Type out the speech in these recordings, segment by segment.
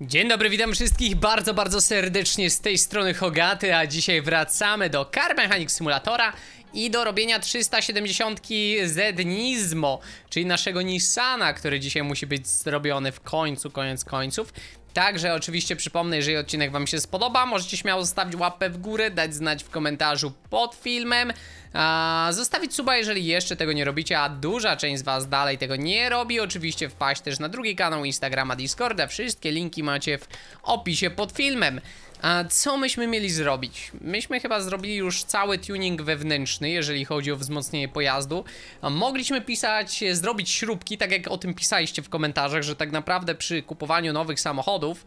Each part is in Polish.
Dzień dobry, witam wszystkich bardzo, bardzo serdecznie z tej strony Hogaty, a dzisiaj wracamy do Car Mechanic Simulatora i do robienia 370 Z Nismo, czyli naszego Nissana, który dzisiaj musi być zrobiony w końcu, koniec końców. Także oczywiście przypomnę, jeżeli odcinek wam się spodoba, możecie śmiało zostawić łapę w górę, dać znać w komentarzu pod filmem, a, zostawić suba, jeżeli jeszcze tego nie robicie, a duża część z was dalej tego nie robi. Oczywiście wpaść też na drugi kanał Instagrama, Discorda, wszystkie linki macie w opisie pod filmem. A co myśmy mieli zrobić? Myśmy chyba zrobili już cały tuning wewnętrzny, jeżeli chodzi o wzmocnienie pojazdu. Mogliśmy pisać, zrobić śrubki, tak jak o tym pisaliście w komentarzach, że tak naprawdę przy kupowaniu nowych samochodów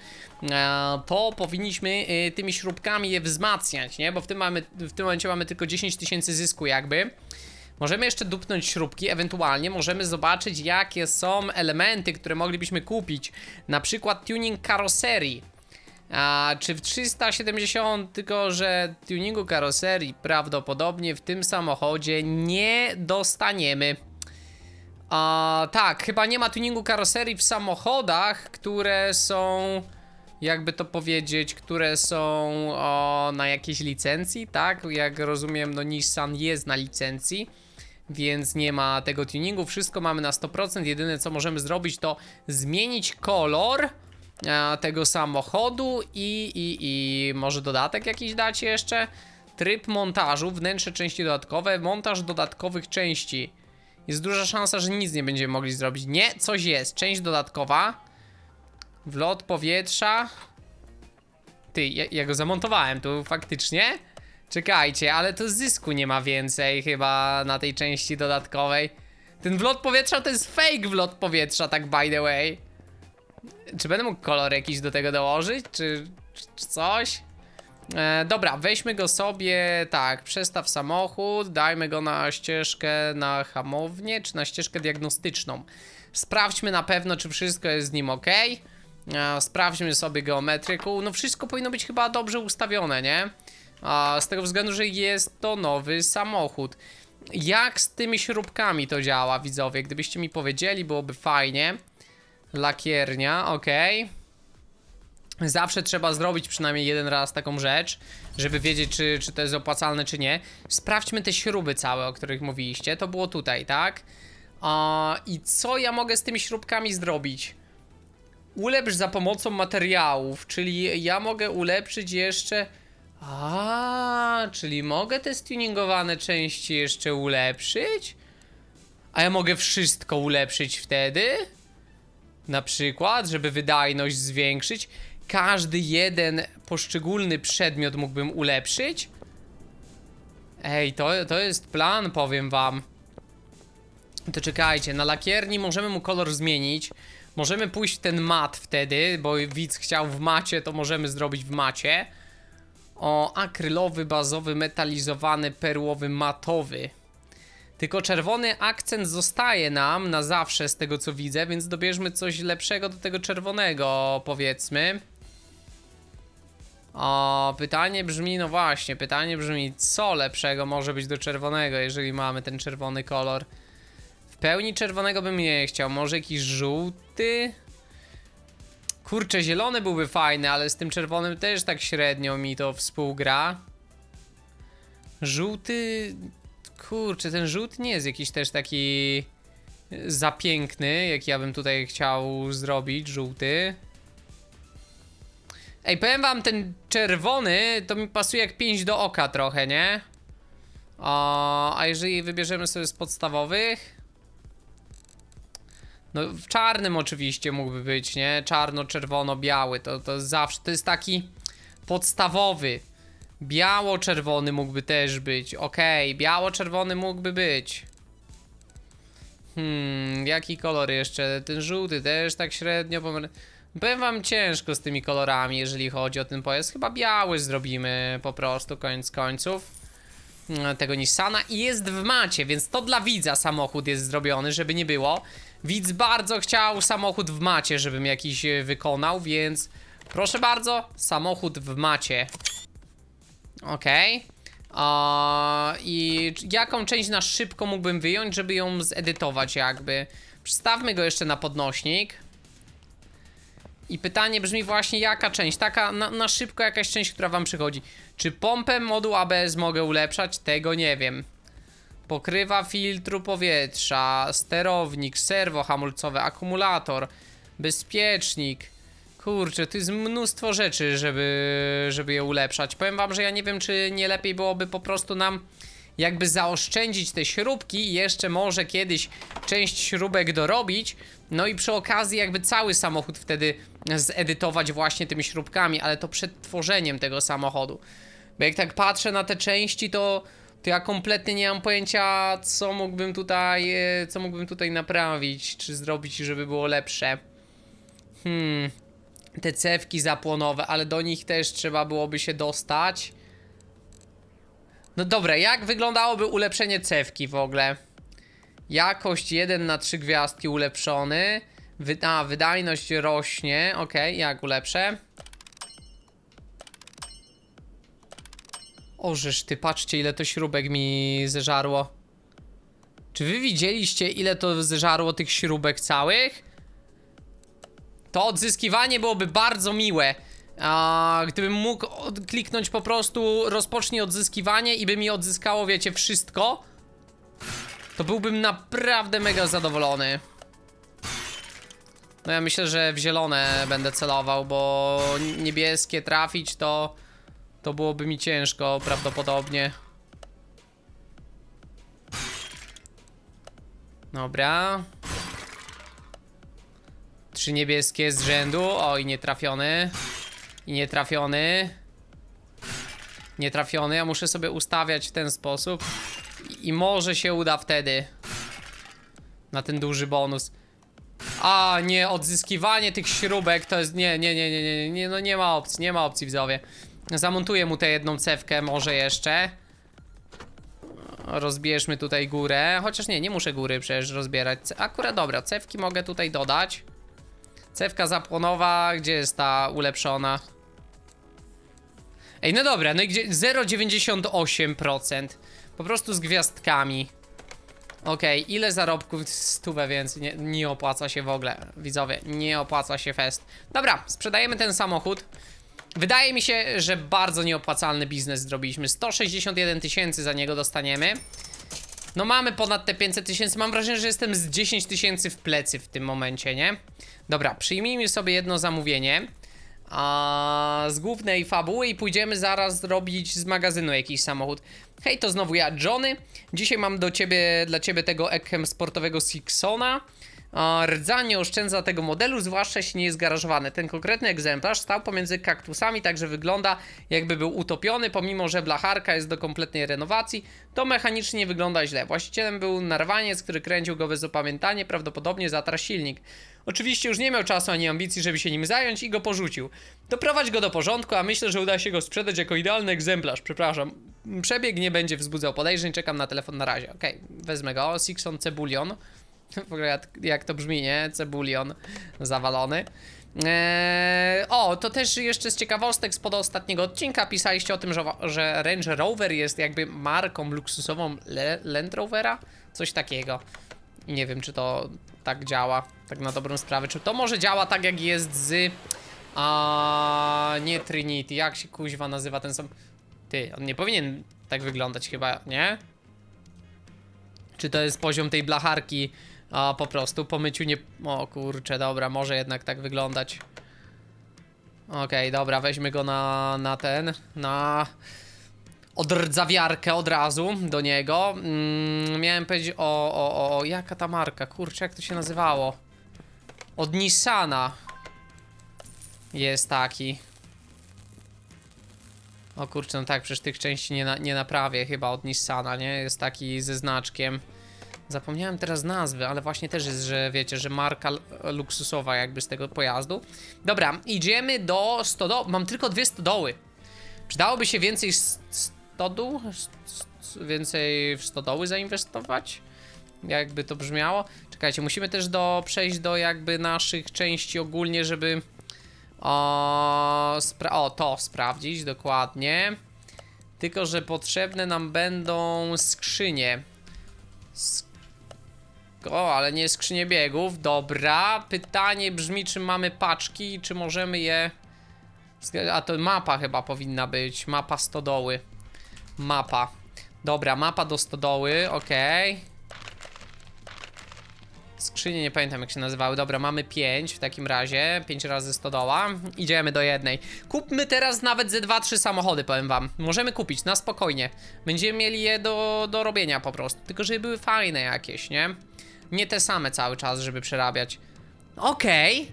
e, to powinniśmy e, tymi śrubkami je wzmacniać, nie? Bo w tym, mamy, w tym momencie mamy tylko 10 tysięcy zysku jakby. Możemy jeszcze dupnąć śrubki, ewentualnie możemy zobaczyć jakie są elementy, które moglibyśmy kupić. Na przykład tuning karoserii. A czy w 370, tylko że tuningu karoserii prawdopodobnie w tym samochodzie nie dostaniemy. A tak, chyba nie ma tuningu karoserii w samochodach, które są, jakby to powiedzieć, które są o, na jakiejś licencji, tak? Jak rozumiem, no Nissan jest na licencji. Więc nie ma tego tuningu, wszystko mamy na 100%. Jedyne co możemy zrobić to zmienić kolor tego samochodu i, i, i może dodatek jakiś dać jeszcze. Tryb montażu, wnętrze części dodatkowe, montaż dodatkowych części. Jest duża szansa, że nic nie będziemy mogli zrobić. Nie, coś jest. Część dodatkowa. Wlot powietrza. Ty, ja, ja go zamontowałem tu faktycznie. Czekajcie, ale to zysku nie ma więcej chyba na tej części dodatkowej. Ten wlot powietrza to jest fake wlot powietrza, tak by the way. Czy będę mógł kolor jakiś do tego dołożyć, czy, czy, coś? E, dobra, weźmy go sobie, tak, przestaw samochód, dajmy go na ścieżkę na hamownię, czy na ścieżkę diagnostyczną. Sprawdźmy na pewno, czy wszystko jest z nim ok. E, sprawdźmy sobie geometryku, no wszystko powinno być chyba dobrze ustawione, nie? A, z tego względu, że jest to nowy samochód. Jak z tymi śrubkami to działa, widzowie? Gdybyście mi powiedzieli, byłoby fajnie. Lakiernia, ok. Zawsze trzeba zrobić przynajmniej jeden raz taką rzecz, żeby wiedzieć, czy, czy to jest opłacalne, czy nie. Sprawdźmy te śruby całe, o których mówiliście. To było tutaj, tak? A, I co ja mogę z tymi śrubkami zrobić? Ulepsz za pomocą materiałów, czyli ja mogę ulepszyć jeszcze. A, czyli mogę te stuningowane części jeszcze ulepszyć? A ja mogę wszystko ulepszyć wtedy? Na przykład, żeby wydajność zwiększyć. Każdy jeden poszczególny przedmiot mógłbym ulepszyć? Ej, to, to jest plan, powiem wam. To czekajcie, na lakierni możemy mu kolor zmienić. Możemy pójść w ten mat wtedy, bo widz chciał w macie, to możemy zrobić w macie. O, akrylowy, bazowy, metalizowany, perłowy, matowy. Tylko czerwony akcent zostaje nam na zawsze z tego co widzę, więc dobierzmy coś lepszego do tego czerwonego, powiedzmy. O, pytanie brzmi, no właśnie, pytanie brzmi, co lepszego może być do czerwonego, jeżeli mamy ten czerwony kolor. W pełni czerwonego bym nie chciał, może jakiś żółty? Kurczę, zielony byłby fajny, ale z tym czerwonym też tak średnio mi to współgra. Żółty... Kurczę, ten żółty nie jest jakiś też taki za piękny, jak ja bym tutaj chciał zrobić, żółty. Ej, powiem wam, ten czerwony to mi pasuje jak 5 do oka trochę, nie? O, a jeżeli wybierzemy sobie z podstawowych? No, w czarnym oczywiście mógłby być, nie? Czarno, czerwono, biały. To, to zawsze, to jest taki podstawowy. Biało-czerwony mógłby też być. Okej, biało-czerwony mógłby być. Hmm, jaki kolor jeszcze? Ten żółty też tak średnio. pomer- Powiem wam ciężko z tymi kolorami, jeżeli chodzi o ten pojazd. Chyba biały zrobimy po prostu, koniec końców. Mm, Tego Nissana i jest w macie, więc to dla widza samochód jest zrobiony, żeby nie było. Widz bardzo chciał samochód w macie, żebym jakiś e, wykonał, więc proszę bardzo, samochód w macie. Okej. A, I jaką część na szybko mógłbym wyjąć, żeby ją zedytować jakby? Przystawmy go jeszcze na podnośnik. I pytanie brzmi właśnie, jaka część? Taka na, na szybko jakaś część, która wam przychodzi. Czy pompę moduł ABS mogę ulepszać? Tego nie wiem. Pokrywa filtru powietrza, sterownik, serwo hamulcowe, akumulator, bezpiecznik. Kurczę, to jest mnóstwo rzeczy, żeby, żeby je ulepszać. Powiem wam, że ja nie wiem, czy nie lepiej byłoby po prostu nam jakby zaoszczędzić te śrubki jeszcze może kiedyś część śrubek dorobić. No i przy okazji jakby cały samochód wtedy zedytować właśnie tymi śrubkami, ale to przed tworzeniem tego samochodu. Bo jak tak patrzę na te części, to, to ja kompletnie nie mam pojęcia, co mógłbym tutaj, co mógłbym tutaj naprawić, czy zrobić, żeby było lepsze. Hmm, te cewki zapłonowe, ale do nich też trzeba byłoby się dostać. No dobra, jak wyglądałoby ulepszenie cewki w ogóle? Jakość 1 na 3 gwiazdki ulepszony. Wy a, wydajność rośnie. Ok, jak ulepszę? Ożeż ty, patrzcie ile to śrubek mi zeżarło. Czy wy widzieliście ile to zeżarło tych śrubek całych? To odzyskiwanie byłoby bardzo miłe. A, gdybym mógł kliknąć po prostu rozpocznij odzyskiwanie i by mi odzyskało, wiecie, wszystko, to byłbym naprawdę mega zadowolony. No ja myślę, że w zielone będę celował, bo niebieskie trafić to to byłoby mi ciężko prawdopodobnie. Dobra. Trzy niebieskie z rzędu. O, i nie trafiony. I nie trafiony. Nie trafiony. Ja muszę sobie ustawiać w ten sposób. I, i może się uda wtedy. Na ten duży bonus. A, nie, odzyskiwanie tych śrubek to jest. Nie, nie, nie, nie, nie, nie, no nie ma opcji, nie ma opcji widzowie. Zamontuję mu tę jedną cewkę, może jeszcze. Rozbierzmy tutaj górę. Chociaż nie, nie muszę góry przecież rozbierać. Akurat dobra, cewki mogę tutaj dodać. Cewka zapłonowa, gdzie jest ta ulepszona? Ej, no dobra, no i gdzie 0,98%. Po prostu z gwiazdkami. Okej, ile zarobków? Stówę więcej. Nie, nie opłaca się w ogóle, widzowie. Nie opłaca się fest. Dobra, sprzedajemy ten samochód. Wydaje mi się, że bardzo nieopłacalny biznes zrobiliśmy. 161 tysięcy za niego dostaniemy. No mamy ponad te 500 tysięcy. Mam wrażenie, że jestem z 10 tysięcy w plecy w tym momencie, nie? Dobra, przyjmijmy sobie jedno zamówienie. A z głównej fabuły i pójdziemy zaraz zrobić z magazynu jakiś samochód. Hej, to znowu ja, Johnny. Dzisiaj mam do ciebie, dla ciebie tego Ekhem sportowego Sixona. Rdza nie oszczędza tego modelu, zwłaszcza jeśli nie jest garażowany. Ten konkretny egzemplarz stał pomiędzy kaktusami, także wygląda jakby był utopiony, pomimo że blacharka jest do kompletnej renowacji, to mechanicznie wygląda źle. Właścicielem był narwaniec, który kręcił go bez opamiętania, prawdopodobnie zatarł silnik. Oczywiście już nie miał czasu ani ambicji, żeby się nim zająć i go porzucił. Doprowadź go do porządku, a myślę, że uda się go sprzedać jako idealny egzemplarz. Przepraszam. Przebieg nie będzie wzbudzał podejrzeń, czekam na telefon na razie. Okej, wezmę go. Sixon Cebulion. W ogóle jak, jak to brzmi, nie? Cebulion zawalony. Eee, o, to też jeszcze z ciekawostek spod ostatniego odcinka pisaliście o tym, że, że Range Rover jest jakby marką luksusową Le Land Rovera? Coś takiego. Nie wiem, czy to tak działa, tak na dobrą sprawę. Czy to może działa tak, jak jest z... A nie Trinity, jak się kuźwa nazywa ten sam... Ty, on nie powinien tak wyglądać chyba, nie? Czy to jest poziom tej blacharki, a po prostu po myciu nie... O kurczę, dobra, może jednak tak wyglądać. Okej, dobra, weźmy go na, na ten, na odrdzawiarkę od razu do niego. Mm, miałem powiedzieć o, o, o, jaka ta marka, kurczę, jak to się nazywało? Od Nissana jest taki. O kurczę, no tak, przecież tych części nie, na, nie naprawię chyba od Nissana, nie? Jest taki ze znaczkiem. Zapomniałem teraz nazwy, ale właśnie też jest, że wiecie, że marka luksusowa jakby z tego pojazdu. Dobra, idziemy do stodoły. Mam tylko dwie stodoły. Przydałoby się więcej stodół? Więcej w stodoły zainwestować? Jakby to brzmiało? Czekajcie, musimy też do, przejść do jakby naszych części ogólnie, żeby... O, o, to sprawdzić dokładnie. Tylko, że potrzebne nam będą skrzynie. O, ale nie skrzynie biegów. Dobra. Pytanie brzmi, czy mamy paczki, czy możemy je... A to mapa chyba powinna być. Mapa stodoły. Mapa. Dobra, mapa do stodoły, okej. Skrzynie nie pamiętam jak się nazywały. Dobra, mamy 5 w takim razie. 5 razy stodoła. Idziemy do jednej. Kupmy teraz nawet ze 2-3 samochody, powiem wam. Możemy kupić na spokojnie. Będziemy mieli je do, do robienia po prostu. Tylko żeby były fajne jakieś, nie? Nie te same cały czas, żeby przerabiać. Okej.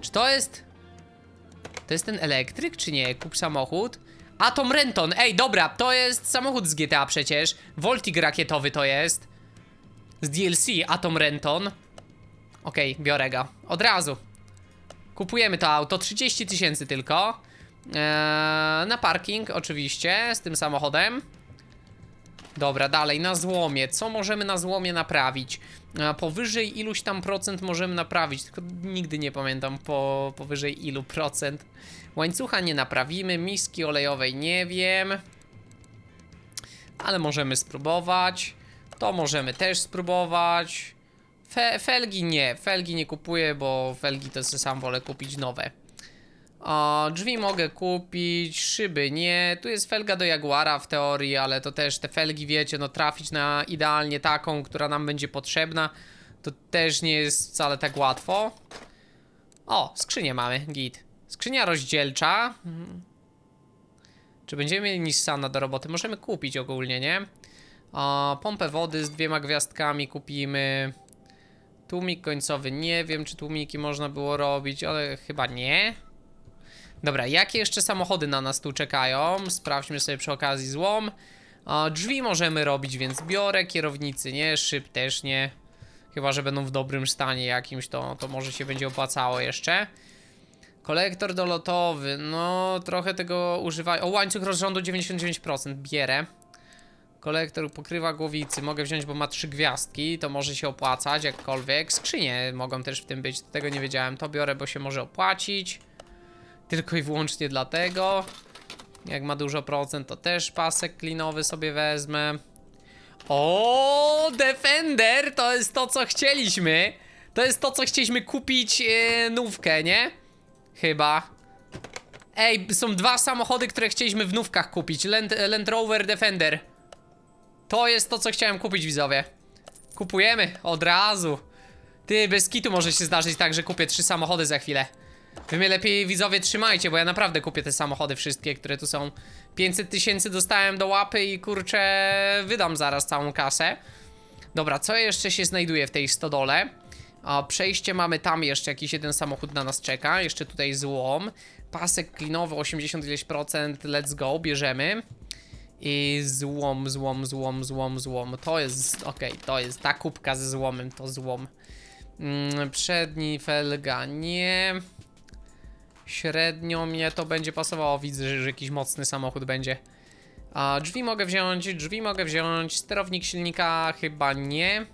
Czy to jest... To jest ten elektryk, czy nie? Kup samochód. Atom Renton, ej, dobra, to jest samochód z GTA przecież. Voltig rakietowy to jest. Z DLC, Atom Renton. Okej, biorę go. Od razu. Kupujemy to auto, 30 tysięcy tylko. Eee, na parking, oczywiście, z tym samochodem. Dobra, dalej, na złomie. Co możemy na złomie naprawić? E, powyżej iluś tam procent możemy naprawić, tylko nigdy nie pamiętam po, powyżej ilu procent. Łańcucha nie naprawimy, miski olejowej nie wiem. Ale możemy spróbować. To możemy też spróbować. Fe, felgi nie, felgi nie kupuję, bo felgi to sobie sam wolę kupić nowe. O, drzwi mogę kupić, szyby nie. Tu jest felga do Jaguara w teorii, ale to też te felgi, wiecie, no trafić na idealnie taką, która nam będzie potrzebna, to też nie jest wcale tak łatwo. O, skrzynię mamy, git. Skrzynia rozdzielcza. Mhm. Czy będziemy mieli Nissana do roboty? Możemy kupić ogólnie, nie? O, pompę wody z dwiema gwiazdkami kupimy. Tłumik końcowy, nie wiem czy tłumiki można było robić, ale chyba nie. Dobra, jakie jeszcze samochody na nas tu czekają? Sprawdźmy sobie przy okazji złom. Drzwi możemy robić, więc biorę. Kierownicy nie, szyb też nie. Chyba, że będą w dobrym stanie jakimś, to, to może się będzie opłacało jeszcze. Kolektor dolotowy, no trochę tego używają. O, łańcuch rozrządu 99%, bierę. Kolektor pokrywa głowicy, mogę wziąć, bo ma trzy gwiazdki, to może się opłacać jakkolwiek. Skrzynie mogą też w tym być, tego nie wiedziałem. To biorę, bo się może opłacić. Tylko i wyłącznie dlatego. Jak ma dużo procent, to też pasek klinowy sobie wezmę. O, Defender to jest to, co chcieliśmy. To jest to, co chcieliśmy kupić yy, nówkę, nie? Chyba. Ej, są dwa samochody, które chcieliśmy w nówkach kupić. Land, Land Rover Defender. To jest to, co chciałem kupić, widzowie. Kupujemy od razu. Ty, bez kitu może się zdarzyć tak, że kupię trzy samochody za chwilę. Wy mnie lepiej, widzowie, trzymajcie, bo ja naprawdę kupię te samochody wszystkie, które tu są. 500 tysięcy dostałem do łapy i kurczę, wydam zaraz całą kasę. Dobra, co jeszcze się znajduje w tej stodole? O, przejście mamy tam jeszcze, jakiś jeden samochód na nas czeka. Jeszcze tutaj złom. Pasek klinowy 80 ileś procent, let's go, bierzemy. I złom, złom, złom, złom, złom. To jest, okej, to jest ta kubka ze złomem, to złom. Mm, przedni felga, nie. Średnio mnie to będzie pasowało. Widzę, że, jakiś mocny samochód będzie. A drzwi mogę wziąć, drzwi mogę wziąć. Sterownik silnika chyba nie.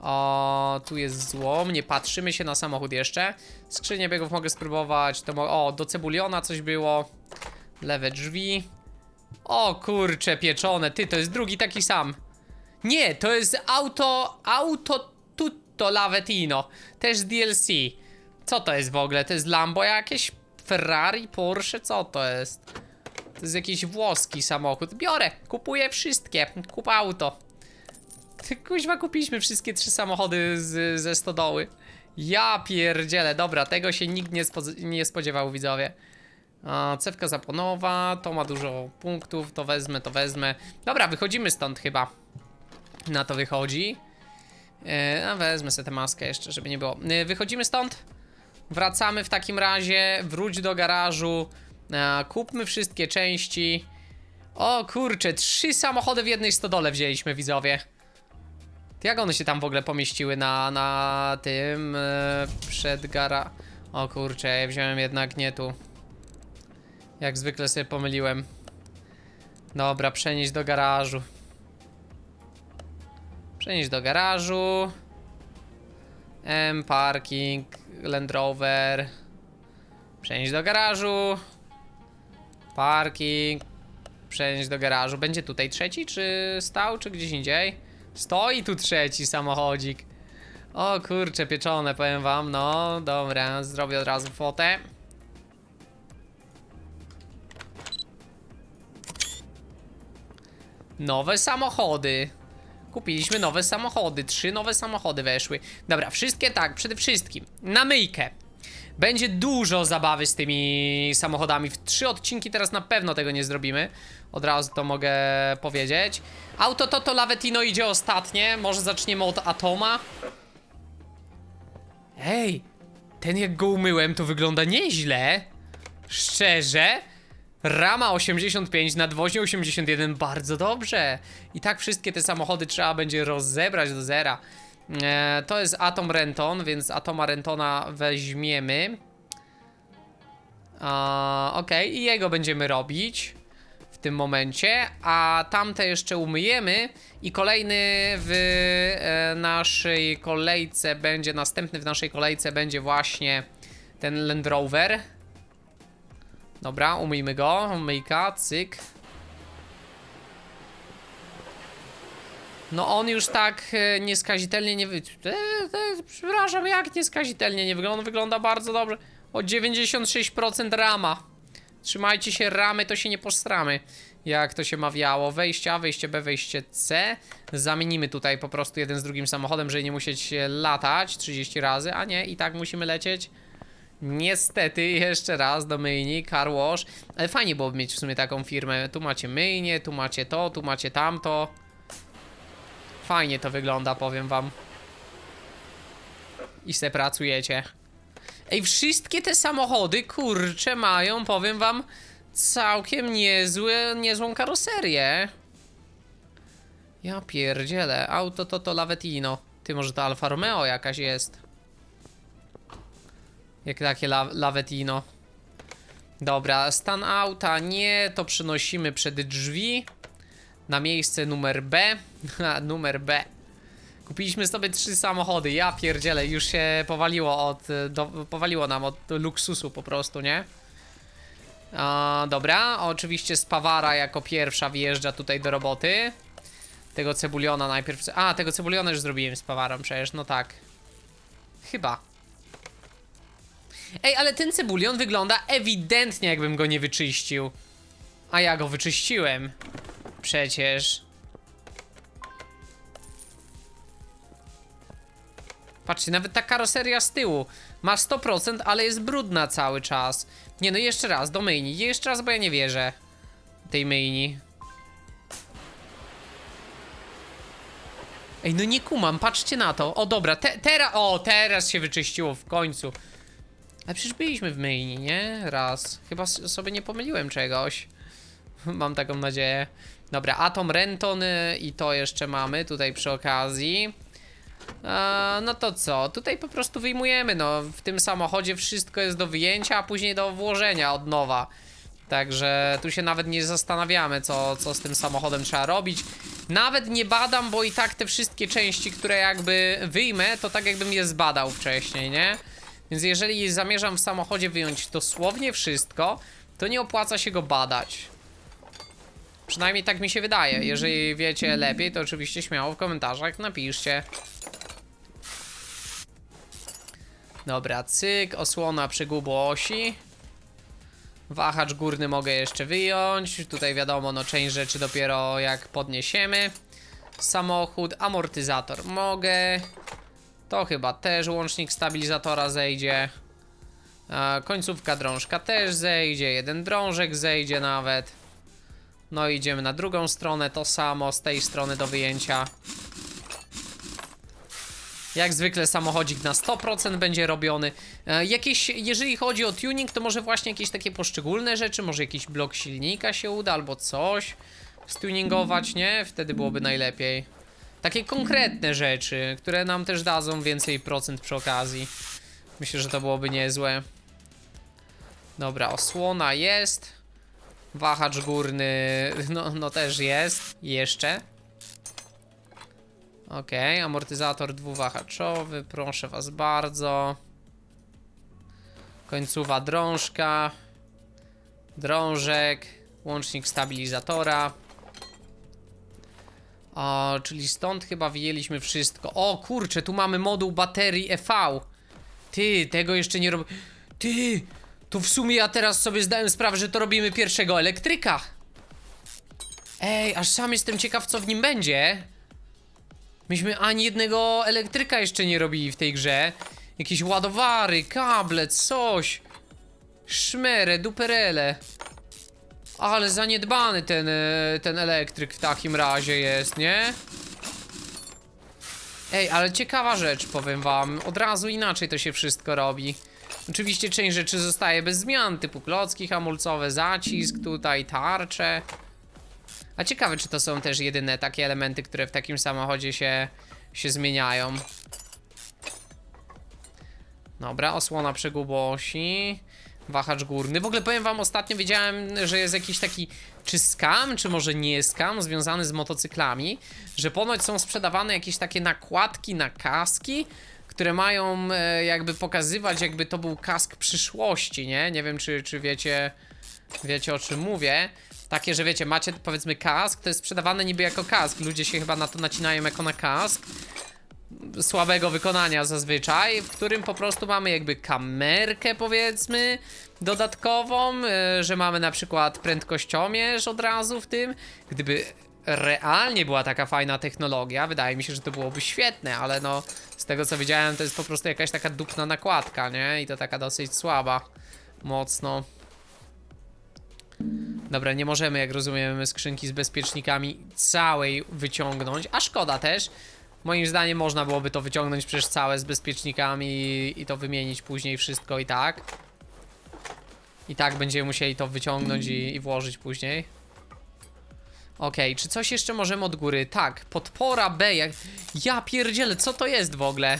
O, tu jest złom. Nie patrzymy się na samochód jeszcze. Skrzynię biegów mogę spróbować. To mo o, do cebuliona coś było. Lewe drzwi. O kurcze pieczone, ty, to jest drugi taki sam. Nie, to jest auto, auto tutto lavetino. Też DLC. Co to jest w ogóle? To jest Lambo jakieś? Ferrari, Porsche? Co to jest? To jest jakiś włoski samochód. Biorę, kupuję wszystkie. Kup auto. Ty kuźwa kupiliśmy wszystkie trzy samochody z, ze stodoły. Ja pierdzielę, dobra, tego się nikt nie, spo, nie spodziewał, widzowie. A, cewka zapłonowa, to ma dużo punktów, to wezmę, to wezmę. Dobra, wychodzimy stąd chyba. Na to wychodzi. E, a wezmę sobie tę maskę jeszcze, żeby nie było. E, wychodzimy stąd. Wracamy w takim razie, wróć do garażu. E, kupmy wszystkie części. O kurczę, trzy samochody w jednej stodole wzięliśmy, widzowie. Jak one się tam w ogóle pomieściły na, na tym e, przed gara... O kurczę, ja wziąłem jednak nie tu. Jak zwykle sobie pomyliłem. Dobra, przenieść do garażu. Przenieść do garażu. M, parking, Land Rover. Przenieść do garażu. Parking. Przenieść do garażu. Będzie tutaj trzeci, czy stał, czy gdzieś indziej? Stoi tu trzeci samochodzik. O kurcze, pieczone, powiem wam. No, dobra, zrobię od razu fotę. Nowe samochody. Kupiliśmy nowe samochody. Trzy nowe samochody weszły. Dobra, wszystkie tak, przede wszystkim. Na myjkę. Będzie dużo zabawy z tymi samochodami. W trzy odcinki teraz na pewno tego nie zrobimy. Od razu to mogę powiedzieć. Auto Toto Lavetino idzie ostatnie. Może zaczniemy od Atoma. Ej, ten jak go umyłem, to wygląda nieźle. Szczerze. Rama 85, nadwozie 81, bardzo dobrze. I tak wszystkie te samochody trzeba będzie rozebrać do zera. E, to jest Atom Renton, więc Atoma Rentona weźmiemy. A, Okej, i jego będziemy robić w tym momencie, a tamte jeszcze umyjemy i kolejny w e, naszej kolejce będzie, następny w naszej kolejce będzie właśnie ten Land Rover. Dobra, umyjmy go, umyjka, cyk. No on już tak e, nieskazitelnie nie wy... E, e, przepraszam, jak nieskazitelnie nie wygląda? On wygląda bardzo dobrze. O 96% rama. Trzymajcie się ramy, to się nie postramy. Jak to się mawiało. Wejście A, wejście B, wejście C. Zamienimy tutaj po prostu jeden z drugim samochodem, żeby nie musieć latać 30 razy, a nie, i tak musimy lecieć. Niestety, jeszcze raz do myjni, car wash. Ale fajnie byłoby mieć w sumie taką firmę. Tu macie myjnię, tu macie to, tu macie tamto. Fajnie to wygląda, powiem wam. I se pracujecie. Ej, wszystkie te samochody, kurcze, mają, powiem wam, całkiem niezłe, niezłą karoserię. Ja pierdzielę, auto to to Lavetino. Ty, może to Alfa Romeo jakaś jest. Jak takie la Lavetino. Dobra, stan auta nie, to przenosimy przed drzwi. Na miejsce numer B. Numer B. Kupiliśmy sobie trzy samochody. Ja pierdzielę, już się powaliło od. Do, powaliło nam od luksusu po prostu, nie? A, dobra, oczywiście Spawara jako pierwsza wjeżdża tutaj do roboty. Tego cebuliona najpierw. A, tego cebuliona już zrobiłem z Pawarą przecież, no tak. Chyba. Ej, ale ten cebulion wygląda ewidentnie jakbym go nie wyczyścił. A ja go wyczyściłem. Przecież. Patrzcie, nawet ta karoseria z tyłu ma 100%, ale jest brudna cały czas. Nie no, jeszcze raz, do myjni. Jeszcze raz, bo ja nie wierzę tej myjni. Ej, no nie kumam, patrzcie na to. O, dobra, te, teraz, o, teraz się wyczyściło w końcu. Ale przecież byliśmy w myjni, nie? Raz. Chyba sobie nie pomyliłem czegoś. Mam taką nadzieję. Dobra, Atom Renton y, i to jeszcze mamy tutaj przy okazji. No to co? Tutaj po prostu wyjmujemy. No, w tym samochodzie wszystko jest do wyjęcia, a później do włożenia od nowa. Także tu się nawet nie zastanawiamy, co, co z tym samochodem trzeba robić. Nawet nie badam, bo i tak te wszystkie części, które jakby wyjmę, to tak jakbym je zbadał wcześniej, nie? Więc jeżeli zamierzam w samochodzie wyjąć dosłownie wszystko, to nie opłaca się go badać. Przynajmniej tak mi się wydaje. Jeżeli wiecie lepiej, to oczywiście śmiało w komentarzach napiszcie. Dobra, cyk, osłona przegubu osi. Wahacz górny mogę jeszcze wyjąć. Tutaj wiadomo, no część rzeczy dopiero jak podniesiemy. Samochód, amortyzator mogę. To chyba też łącznik stabilizatora zejdzie. Końcówka drążka też zejdzie. Jeden drążek zejdzie nawet. No idziemy na drugą stronę. To samo z tej strony do wyjęcia. Jak zwykle samochodzik na 100% będzie robiony. E, jakieś, jeżeli chodzi o tuning, to może właśnie jakieś takie poszczególne rzeczy, może jakiś blok silnika się uda albo coś stuningować, nie? Wtedy byłoby najlepiej. Takie konkretne rzeczy, które nam też dadzą więcej procent przy okazji. Myślę, że to byłoby niezłe. Dobra, osłona jest. Wahacz górny, no, no też jest. Jeszcze. Okej, amortyzator dwuwahaczowy, proszę was bardzo. Końcowa drążka. Drążek. Łącznik stabilizatora. O, czyli stąd chyba wyjęliśmy wszystko. O kurczę, tu mamy moduł baterii EV. Ty, tego jeszcze nie robię. Ty, to w sumie ja teraz sobie zdałem sprawę, że to robimy pierwszego elektryka. Ej, aż sam jestem ciekaw, co w nim będzie. Myśmy ani jednego elektryka jeszcze nie robili w tej grze. Jakieś ładowary, kable, coś. Szmerę, duperele. Ale zaniedbany ten, e, ten elektryk w takim razie jest, nie? Ej, ale ciekawa rzecz, powiem wam. Od razu inaczej to się wszystko robi. Oczywiście część rzeczy zostaje bez zmian, typu klocki hamulcowe, zacisk, tutaj tarcze. A ciekawe, czy to są też jedyne takie elementy, które w takim samochodzie się, się zmieniają. Dobra, osłona przegubosi. Wahacz górny. W ogóle powiem wam, ostatnio wiedziałem, że jest jakiś taki, czy skam, czy może nie skam, związany z motocyklami, że ponoć są sprzedawane jakieś takie nakładki na kaski, które mają e, jakby pokazywać, jakby to był kask przyszłości, nie? Nie wiem, czy, czy wiecie, wiecie o czym mówię. Takie, że wiecie, macie powiedzmy kask, to jest sprzedawane niby jako kask. Ludzie się chyba na to nacinają jako na kask słabego wykonania zazwyczaj, w którym po prostu mamy jakby kamerkę powiedzmy dodatkową, e, że mamy na przykład prędkościomierz od razu w tym. Gdyby realnie była taka fajna technologia, wydaje mi się, że to byłoby świetne, ale no z tego co widziałem to jest po prostu jakaś taka dupna nakładka, nie? I to taka dosyć słaba. Mocno. Dobra, nie możemy, jak rozumiem, skrzynki z bezpiecznikami całej wyciągnąć, a szkoda też. Moim zdaniem można byłoby to wyciągnąć przecież całe z bezpiecznikami i, i to wymienić później wszystko i tak. I tak będziemy musieli to wyciągnąć i, i włożyć później. Okej, czy coś jeszcze możemy od góry? Tak, podpora B, jak... Ja pierdzielę, co to jest w ogóle?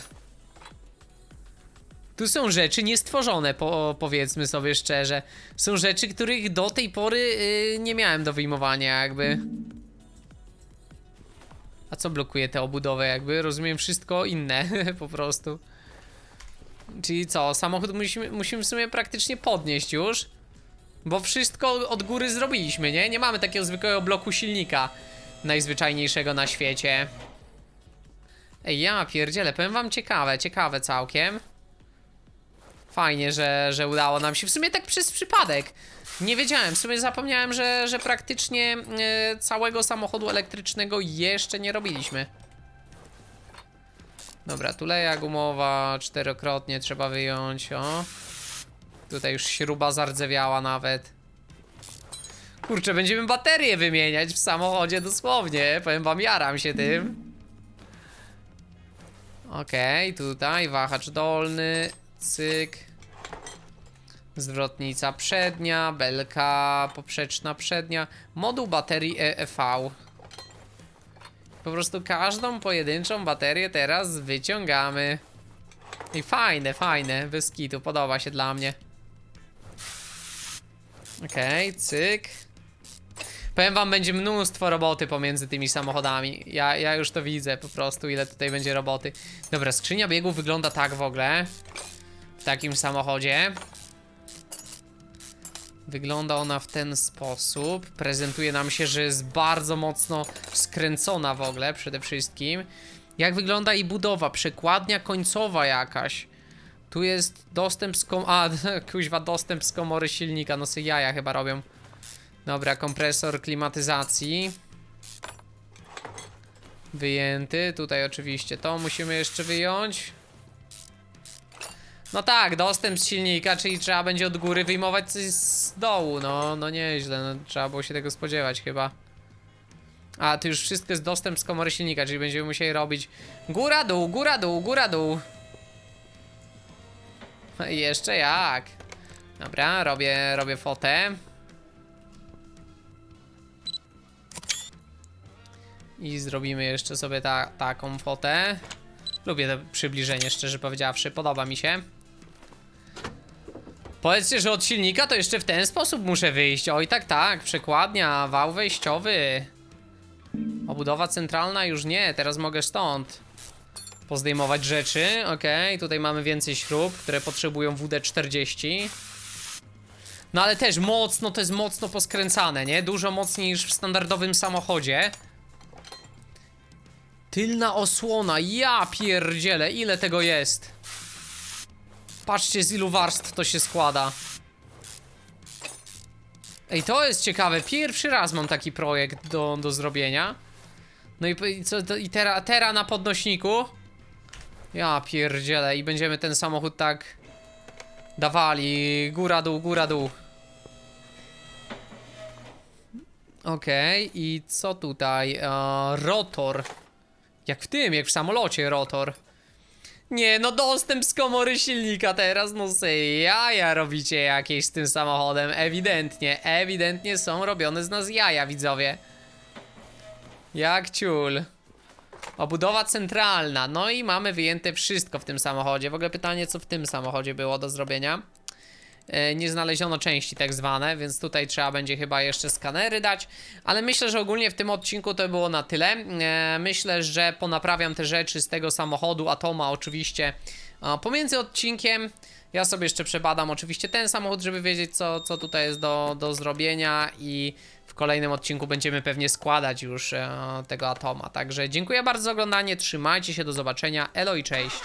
Tu są rzeczy niestworzone, po, powiedzmy sobie szczerze. Są rzeczy, których do tej pory yy, nie miałem do wyjmowania jakby. A co blokuje tę obudowę jakby? Rozumiem wszystko inne po prostu. Czyli co, samochód musimy, musimy w sumie praktycznie podnieść już. Bo wszystko od góry zrobiliśmy, nie? Nie mamy takiego zwykłego bloku silnika najzwyczajniejszego na świecie. Ej, ja pierdzielę, powiem wam ciekawe, ciekawe całkiem. Fajnie, że, że udało nam się. W sumie tak przez przypadek. Nie wiedziałem, w sumie zapomniałem, że, że praktycznie e, całego samochodu elektrycznego jeszcze nie robiliśmy. Dobra, tuleja gumowa czterokrotnie trzeba wyjąć, o. Tutaj już śruba zardzewiała nawet. Kurczę, będziemy baterie wymieniać w samochodzie dosłownie. Powiem wam, jaram się tym. Okej, tutaj wahacz dolny, cyk. Zwrotnica przednia, belka poprzeczna przednia, moduł baterii EEV. Po prostu każdą pojedynczą baterię teraz wyciągamy. I fajne, fajne, bez kitu, podoba się dla mnie. Okej, cyk. Powiem wam, będzie mnóstwo roboty pomiędzy tymi samochodami. Ja, ja już to widzę po prostu, ile tutaj będzie roboty. Dobra, skrzynia biegów wygląda tak w ogóle. W takim samochodzie. Wygląda ona w ten sposób. Prezentuje nam się, że jest bardzo mocno skręcona w ogóle przede wszystkim. Jak wygląda i budowa? Przekładnia końcowa jakaś. Tu jest dostęp z kom... A, kuźwa, dostęp z komory silnika. No sobie jaja chyba robią. Dobra, kompresor klimatyzacji. Wyjęty. Tutaj oczywiście to musimy jeszcze wyjąć. No tak, dostęp z silnika, czyli trzeba będzie od góry wyjmować coś z dołu. No, no nieźle, no, trzeba było się tego spodziewać chyba. A, to już wszystko jest dostęp z komory silnika, czyli będziemy musieli robić góra, dół, góra, dół, góra, dół. I Jeszcze jak. Dobra, robię, robię fotę. I zrobimy jeszcze sobie ta, taką fotę. Lubię to przybliżenie, szczerze powiedziawszy, podoba mi się. Powiedzcie, że od silnika to jeszcze w ten sposób muszę wyjść. Oj, tak, tak, przekładnia, wał wejściowy. Obudowa centralna już nie, teraz mogę stąd pozdejmować rzeczy. Okej, tutaj mamy więcej śrub, które potrzebują WD-40. No ale też mocno, to jest mocno poskręcane, nie? Dużo mocniej niż w standardowym samochodzie. Tylna osłona, ja pierdzielę, ile tego jest. Patrzcie z ilu warstw to się składa. Ej, to jest ciekawe, pierwszy raz mam taki projekt do, do zrobienia. No i, i co, to- i tera, tera na podnośniku. Ja pierdzielę i będziemy ten samochód tak dawali, góra dół, góra dół. Okej, i co tutaj? E, rotor. Jak w tym, jak w samolocie rotor. Nie, no dostęp z komory silnika teraz, no se jaja robicie jakieś z tym samochodem. Ewidentnie, ewidentnie są robione z nas jaja, widzowie. Jak ciul. Obudowa centralna, no i mamy wyjęte wszystko w tym samochodzie. W ogóle pytanie, co w tym samochodzie było do zrobienia. E, nie znaleziono części tak zwane, więc tutaj trzeba będzie chyba jeszcze skanery dać, ale myślę, że ogólnie w tym odcinku to było na tyle. E, Myślę, że ponaprawiam te rzeczy z tego samochodu Atoma oczywiście pomiędzy odcinkiem. Ja sobie jeszcze przebadam oczywiście ten samochód, żeby wiedzieć co, co tutaj jest do, do zrobienia i w kolejnym odcinku będziemy pewnie składać już e, tego Atoma. Także dziękuję bardzo za oglądanie, trzymajcie się, do zobaczenia, elo i cześć.